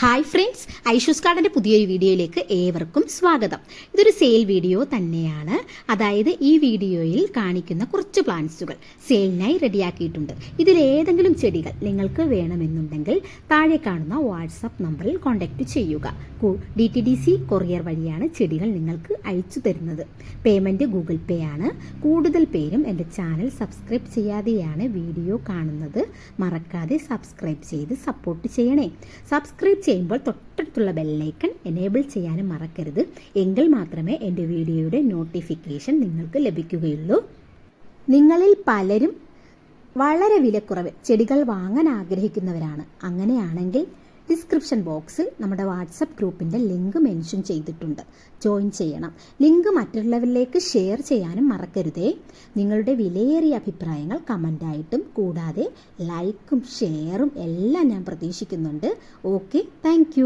Hi friends Aishu's കാർഡിന്റെ പുതിയൊരു വീഡിയോയിലേക്ക് ഏവർക്കും സ്വാഗതം. ഇതൊരു സെയിൽ വീഡിയോ തന്നെയാണ്. അതായത് ഈ വീഡിയോയിൽ കാണിക്കുന്ന കുറച്ച് പ്ലാന്റ്സുകൾ സെയിലിനായി റെഡിയാക്കിയിട്ടുണ്ട് ഇതിലേതെങ്കിലും ചെടികൾ നിങ്ങൾക്ക് വേണമെന്നുണ്ടെങ്കിൽ താഴെ കാണുന്ന വാട്സപ്പ് നമ്പറിൽ കോൺടാക്റ്റ് ചെയ്യുക. D T D C courier വഴിയാണ് ചെടികൾ നിങ്ങൾക്ക് അയച്ചു തരുന്നത്. പേയ്മെന്റ് ഗൂഗിൾ പേ ആണ്. കൂടുതൽ പേരും എന്റെ ചാനൽ സബ്സ്ക്രൈബ് ചെയ്യാതെയാണ് വീഡിയോ കാണുന്നത്. മറക്കാതെ സബ്സ്ക്രൈബ് ചെയ്ത് സപ്പോർട്ട് ചെയ്യണേ. സബ്സ്ക്രൈബ് ചെയ്യുമ്പോൾ തൊട്ടടുത്തുള്ള ബെല്ലൈക്കൺ എനേബിൾ ചെയ്യാനും മറക്കരുത്. എങ്കിൽ മാത്രമേ എന്റെ വീഡിയോയുടെ നോട്ടിഫിക്കേഷൻ നിങ്ങൾക്ക് ലഭിക്കുകയുള്ളൂ. നിങ്ങളിൽ പലരും വളരെ വിലക്കുറവ് ചെടികൾ വാങ്ങാൻ ആഗ്രഹിക്കുന്നവരാണ്. അങ്ങനെയാണെങ്കിൽ ഡിസ്ക്രിപ്ഷൻ ബോക്സിൽ നമ്മുടെ വാട്സപ്പ് ഗ്രൂപ്പിന്റെ ലിങ്ക് മെൻഷൻ ചെയ്തിട്ടുണ്ട്. ജോയിൻ ചെയ്യണം. ലിങ്ക് മറ്റുള്ളവരിലേക്ക് ഷെയർ ചെയ്യാനും മറക്കരുതേ. നിങ്ങളുടെ വിലയേറിയ അഭിപ്രായങ്ങൾ കമന്റായിട്ടും കൂടാതെ ലൈക്കും ഷെയറും എല്ലാം ഞാൻ പ്രതീക്ഷിക്കുന്നുണ്ട്. Okay thank